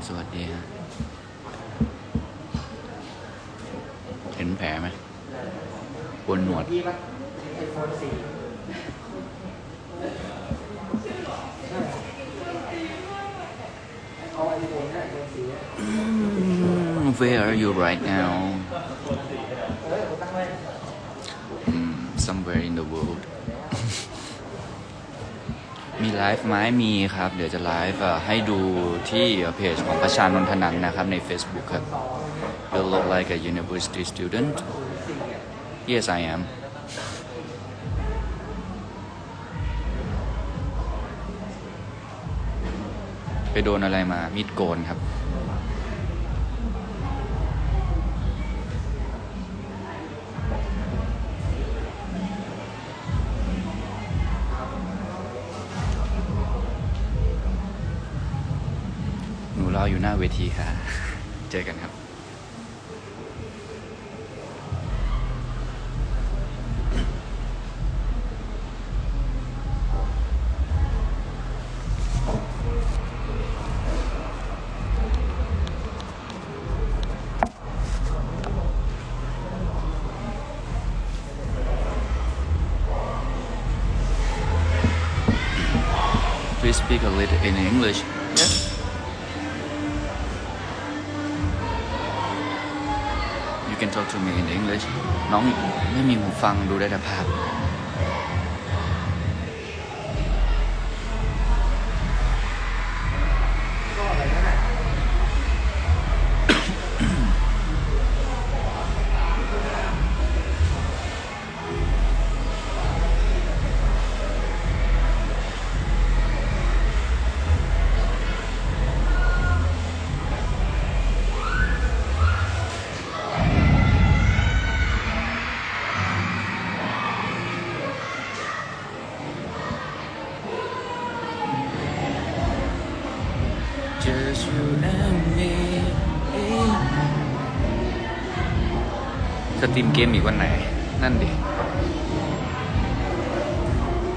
ดีครับทุกคน สวัสดีฮะเห็นแผลไหมบนหนวด พี่ปะไอโฟนสี่เอาไอโฟนนะไอโฟนสี่ Mm, Where are you right now เออผมตั้งไว้ Mm, somewhere in the world มีไลฟ์ไหมมีครับ เดี๋ยวจะไลฟ์ให้ดูที่เพจของประชานนทนันนะครับ ใน Facebook ครับ You look like a university student Yes I am ไปโดนอะไรมา มีดโกนครับ หนูรออยู่หน้าเวทีค่ะ เจอกันครับ Please speak a little in English. น้องไม่มีหูฟังดูได้แต่ภาพ นั่นดิ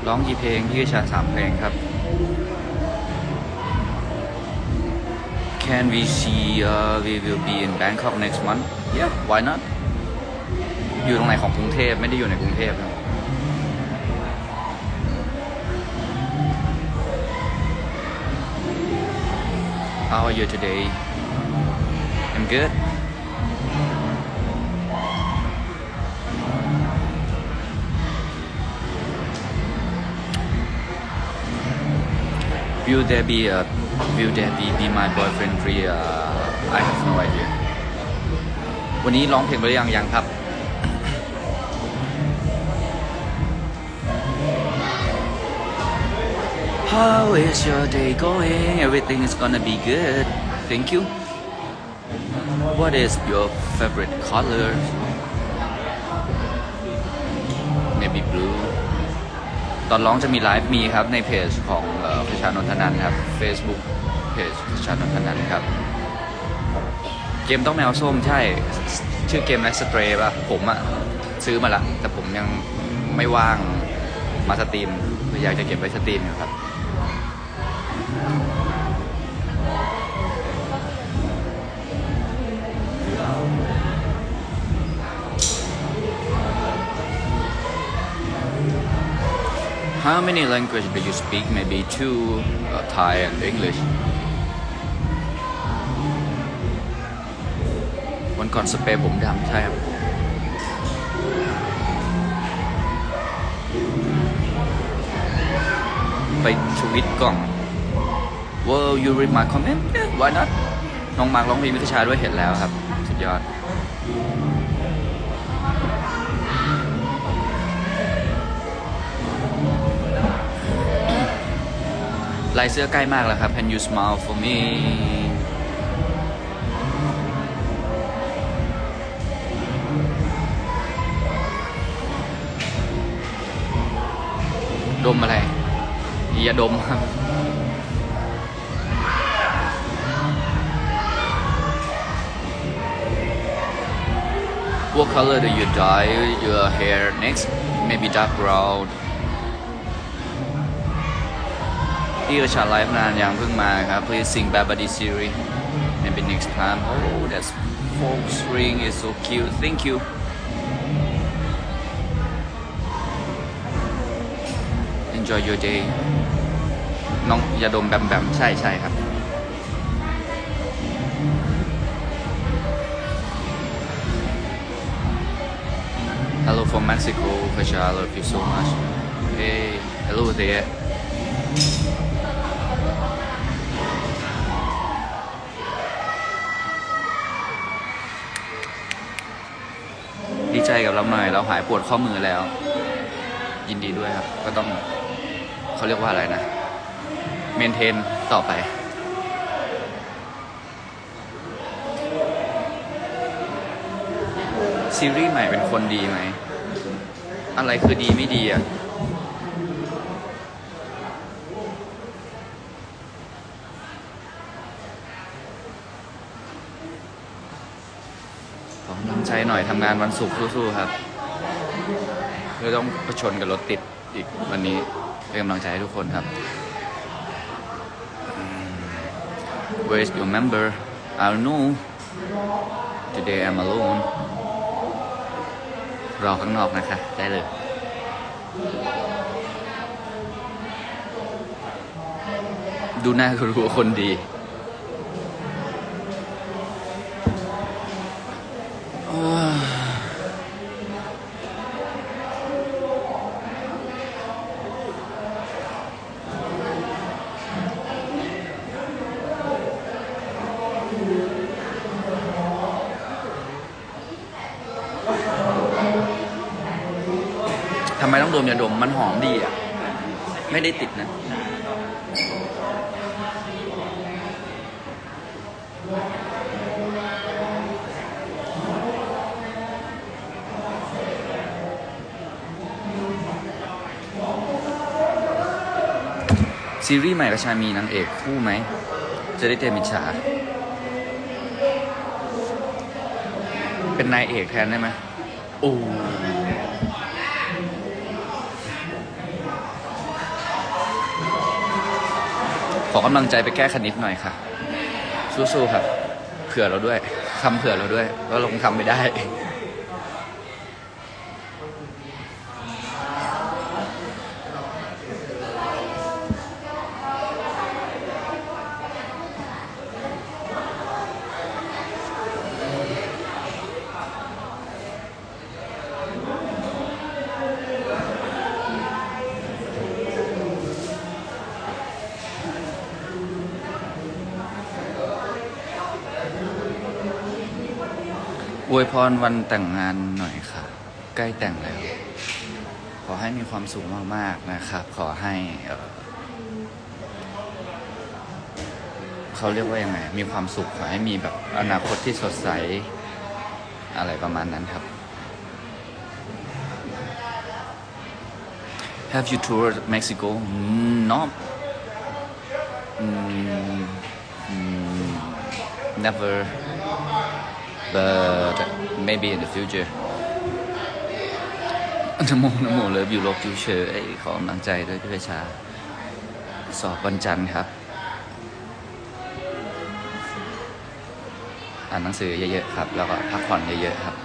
ร้องกี่เพลงพี่กชาสามเพลงครับ Can we see uh, we will be in Bangkok next month Yeah why not อยู่ตรงไหนของกรุงเทพไม่ได้อยู่ในกรุงเทพครับ How are you today? I'm good. Will there be a Will there be be my boyfriend free? Uh, I have no idea. วันนี้ร้องเพลงไปหรือยังยังครับ How is your day going? Everything is gonna be good. Thank you. What is your favorite color? Maybe blue. ตอนร้องจะมีไลฟ์มีครับในเพจของ ชานนทนันครับ Facebook เพจชานนทนันครับ เกมต้องแมวส้มใช่ ชื่อเกมไลฟ์สเตรป่ะ ผมอะซื้อมาละ แต่ผมยังไม่ว่างมาสตรีมอยากจะเก็บไว้สตรีมอยู่ครับ How many language do you speak? Maybe two, uh, Thai and English. วันก่อนสเปรย์ผมดำใช่ครับไปทวิตกล่อง Well you read my comment yeah why not น้องมาร์คร้องเพลงมิตรชาด้วยเห็นแล้วครับ สุดยอด ลายเสื้อใกล้มากแล้วครับ Can you smile for me ดมอะไรอย่าดมครับ What color do you dye your hair next? Maybe dark brown พี่กระชาไลฟ์นานยังเพิ่งมาครับ please sing Babadi series maybe next time oh that's folks ring is so cute thank you enjoy your day น้องยาดมแบมแบมใช่ใช่ครับ Hello from Mexico, Pasha. I love you so much. Hey, hello there. ดีใจกับเราหน่อย เราหายปวดข้อมือแล้ว ยินดีด้วยครับ ก็ต้องเขาเรียกว่าอะไรนะ เมนเทนต่อไป ซีรีส์ใหม่เป็นคนดีไหม อะไรคือดีไม่ดีอะ ขอกำลังใจหน่อยทำงานวันศุกร์สู้ๆครับเราต้องประชนกับรถติดอีกวันนี้เป็นกำลังใจให้ทุกคนครับ Where is your member I don't know Today I'm alone รอข้างนอกนะคะ ได้เลยดูหน้าก็รู้ว่าคนดีำไมต้องดมยาดมมันหอมดีอะ ไม่ได้ติดนะ ซีรีส์ใหม่กระชามีนางเอกคู่ไหม จะได้เตรียมอิจฉาเป็นนายเอกแทนได้ไหมโอ้ ขอกำลังใจไปแก้คณิตหน่อยค่ะ สู้ๆครับ เผื่อเราด้วยทำเผื่อเราด้วยว่าเราคงทำไม่ได้ รวันแต่งงานหน่อยค่ะ ใกล้แต่งแล้ว ขอให้มีความสุขมากๆนะครับ ขอให้เอ่อเขาเรียกว่ายังไง มีความสุขขอให้มีแบบอนาคตที่สดใส อะไรประมาณนั้นครับ Have you toured Mexico? Not. Mm, mm, never. But maybe in the future นโมนโมเลิฟยูโรฟิวเชอร์ขอกำลังใจด้วยพี่ประชา สอบวันจันทร์ครับ อ่านหนังสือเยอะๆครับ แล้วก็พักผ่อนเยอะๆครับ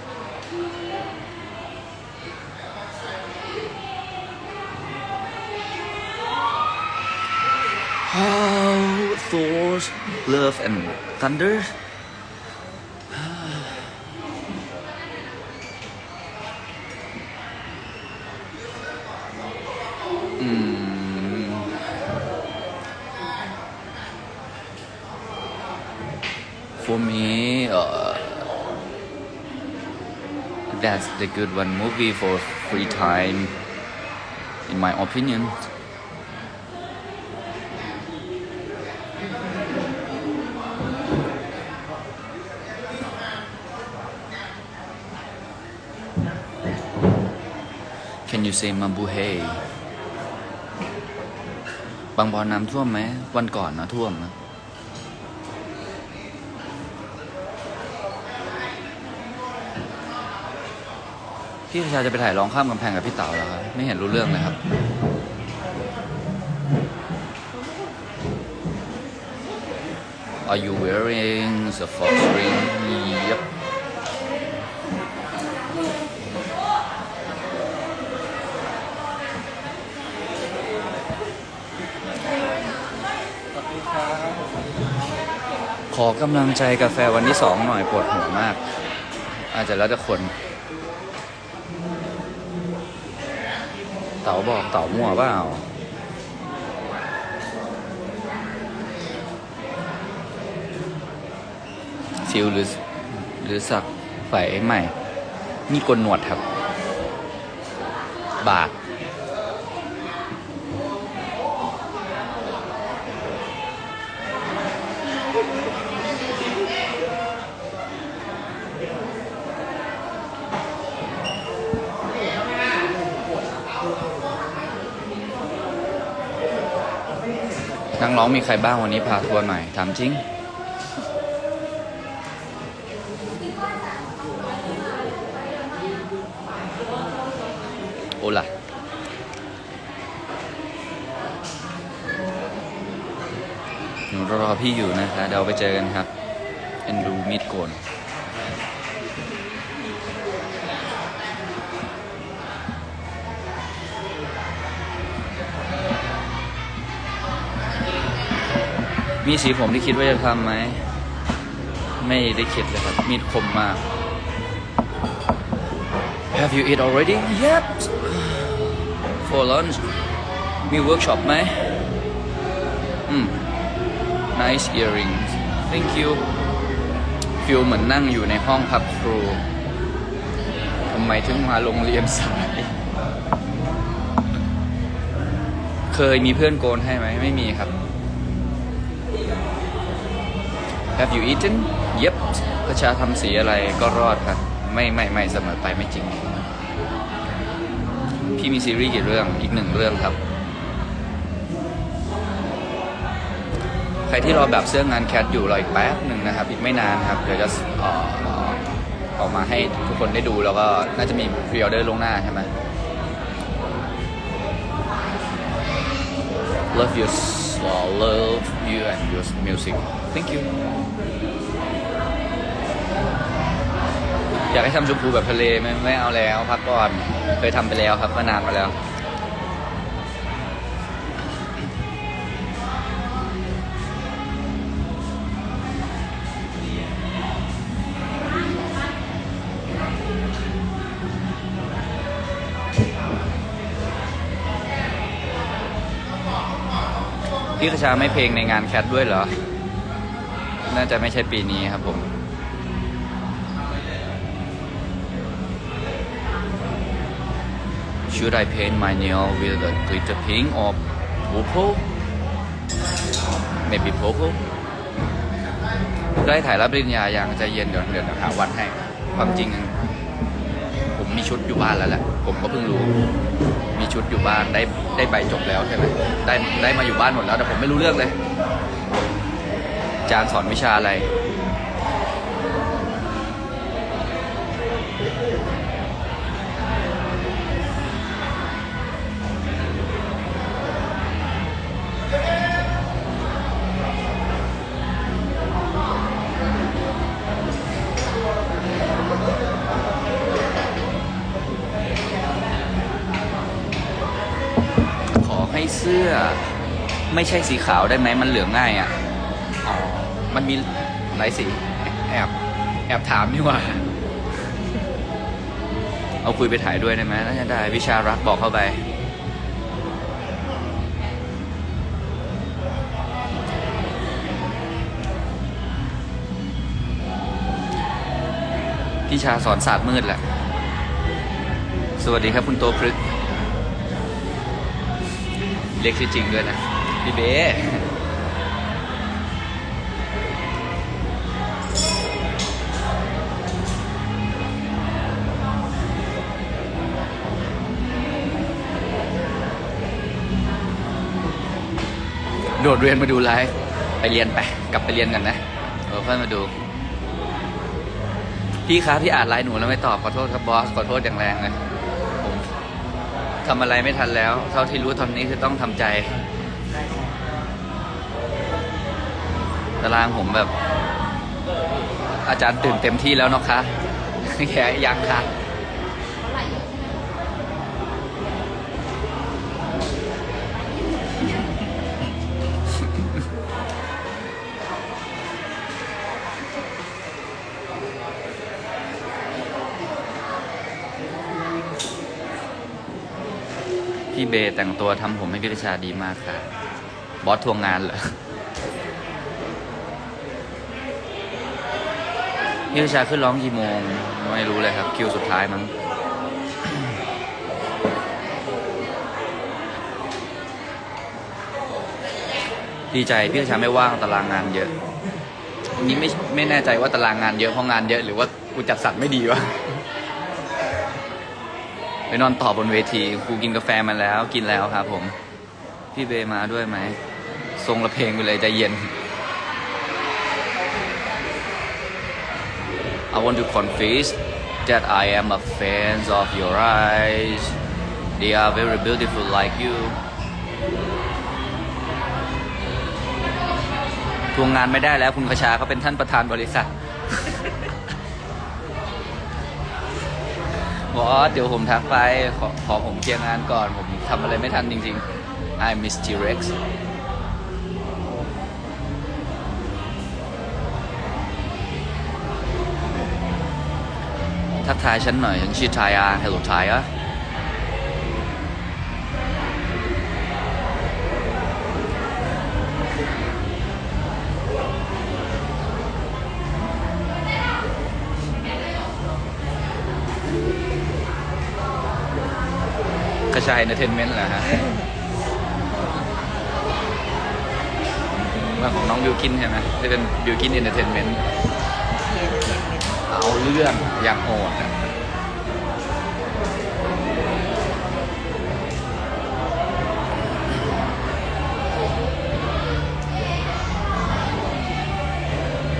How Thor's Love and Thunder for me uh, that's the good one movie for free time in my opinion Can you say Mabuhay บางบอนน้ำท่วมไหม วันก่อนนะท่วมนะ พี่ชาจะไปถ่ายร้องข้ามกำแพงกับพี่เต๋าแล้วครับ ไม่เห็นรู้เรื่องเลยครับ Are you wearing the fox ring Yep ขอบคุณครับขอกำลังใจกาแฟวันที่สองหน่อยปวดหัวมาก อาจจะแล้วแต่คน เต๋าบอกเต๋ามั่วเปล่าซิลหรือหรือสักไฟใหม่ นี่กลหนวดครับ บาท น้องมีใครบ้างวันนี้พาทัวร์หน่อยถามจริง โอล่ะหนูรอพี่อยู่นะคะ เดี๋ยวไปเจอกันครับ เอ็นดูมิดโกน มีสีผมที่คิดว่าจะทำไหม ไม่ได้คิดเลยครับ มีดคมมาก Have you eat already? Yep. For lunch มีเวิร์กช็อปไหมอืม Nice earrings Thank you ฟิลเหมือนนั่งอยู่ในห้องพักครูทำไมถึงมาโรงเรียนสาย เคยมีเพื่อนโกนให้ไหม ไม่มีครับ Have you eaten? Yep ประชาทำสีอะไรก็รอดครับไม่ไม่ไม่เสมอไปไม่จริง พี่มีซีรีส์กี่เรื่องอีกหนึ่งเรื่องครับ ใครที่รอแบบเสื้องานแคทอยู่รออีกแป๊บหนึ่งนะครับ อีกไม่นานครับ เดี๋ยวจะออเอ่อกมาให้ทุกคนได้ดูแล้วก็น่าจะมีพรีออเดอร์ลงหน้าใช่ไหม Love you love you and your music thank you อยากให้ทำชมพูแบบทะเลไม่ไม่เอาแล้วพักก่อนเคยทำไปแล้วครับเมื่อนานมาแล้ว พี่กระชาไม่เพลงในงานแคทด้วยเหรอ น่าจะไม่ใช่ปีนี้ครับผม Should I paint my nail with a glitter pink or purple? Maybe purple? ได้ถ่ายรับปริญญายังใจเย็นเดี๋ยวเดี๋ยวหาวันให้ ความจริง ผมมีชุดอยู่บ้านแล้วแหละ ผมก็เพิ่งรู้ มีชุดอยู่บ้านได้ได้ใบจบแล้วใช่ไหมได้ได้มาอยู่บ้านหมดแล้วแต่ผมไม่รู้เรื่องเลย จารย์สอนวิชาอะไร ขอให้เสื้อไม่ใช่สีขาวได้ไหมมันเหลืองง่ายอะ มันมีหลายสี แอบแอบถามดีกว่า เอาคุยไปถ่ายด้วยได้ไหมน่าจะได้วิชารักบอกเข้าไปพี่ชาสอนศาสตร์มืดแหละ สวัสดีครับคุณโตพฤกเรียกชื่อจริงด้วยนะ พี่เบ้ โดดเรียนมาดูไลฟ์ไปเรียนไป กลับไปเรียนกันนะเออค่อยมาดู พี่ครับพี่อ่านไลน์หนูแล้วไม่ตอบขอโทษครับบอสขอโทษอย่างแรงเลยผมทำอะไรไม่ทันแล้ว เท่าที่รู้ตอนนี้คือต้องทำใจตารางผมแบบ อาจารย์ตื่นเต็มที่แล้วเนาะคะแค่ยังค่ะ พี่เบย์แต่งตัวทำผมให้พี่กระชาดีมากค่ะ บอสทวงงานเหรอพี่กระชาขึ้นร้องกี่โมง ไม่รู้เลยครับ คิวสุดท้ายมั้งดีใจพี่กระชาไม่ว่างตารางงานเยอะอันนี้ไม่ไม่แน่ใจว่าตารางงานเยอะเพราะงานเยอะหรือว่ากูจัดสรรไม่ดีวะ ไปนอนต่อบนเวทีครูกินกาแฟมาแล้วกินแล้วครับผม พี่เบมาด้วยไหมทรงละเพลงไปเลยใจเย็น I want to confess that I am a fan of your eyes they are very beautiful like you ทวงงานไม่ได้แล้วคุณกระชาเขาเป็นท่านประธานบริษัท บอสเดี๋ยวผมทักไปขอขอผมเคลียร์งานก่อน ผมทำอะไรไม่ทันจริงๆ I miss T-Rex ทักทายฉันหน่อยฉันชื่อทายาฮัลโหลทายา ชายเอนเตอร์เทนเมนต์เหรอฮะเรื่องของน้องบิวกินใช่ไหมที่เป็นบิวกินเอนเตอร์เทนเมนต์เอาเรื่องอย่างโหดอะ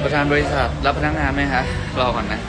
ประธานบริษัทรับพนักงานไหมคะรอก่อนนะ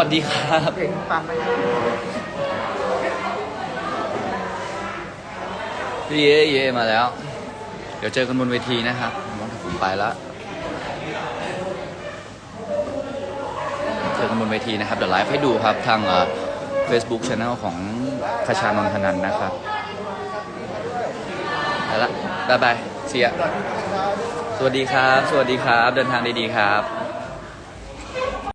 วัสดีครับเพลงปั๊มไหมเย่เย่มาแล้ว เดี๋ยวเจอกันบนเวทีนะครับผมไปและเจอกันบนเวทีนะครับ เดี๋ยวไลฟ์ให้ดูครับ ทางเฟซบุ๊กช anel ของคชานนทนันนะครับไปละบายบายเสียสวัสดีครับ สวัสดีครับ เดินทางดีๆครับ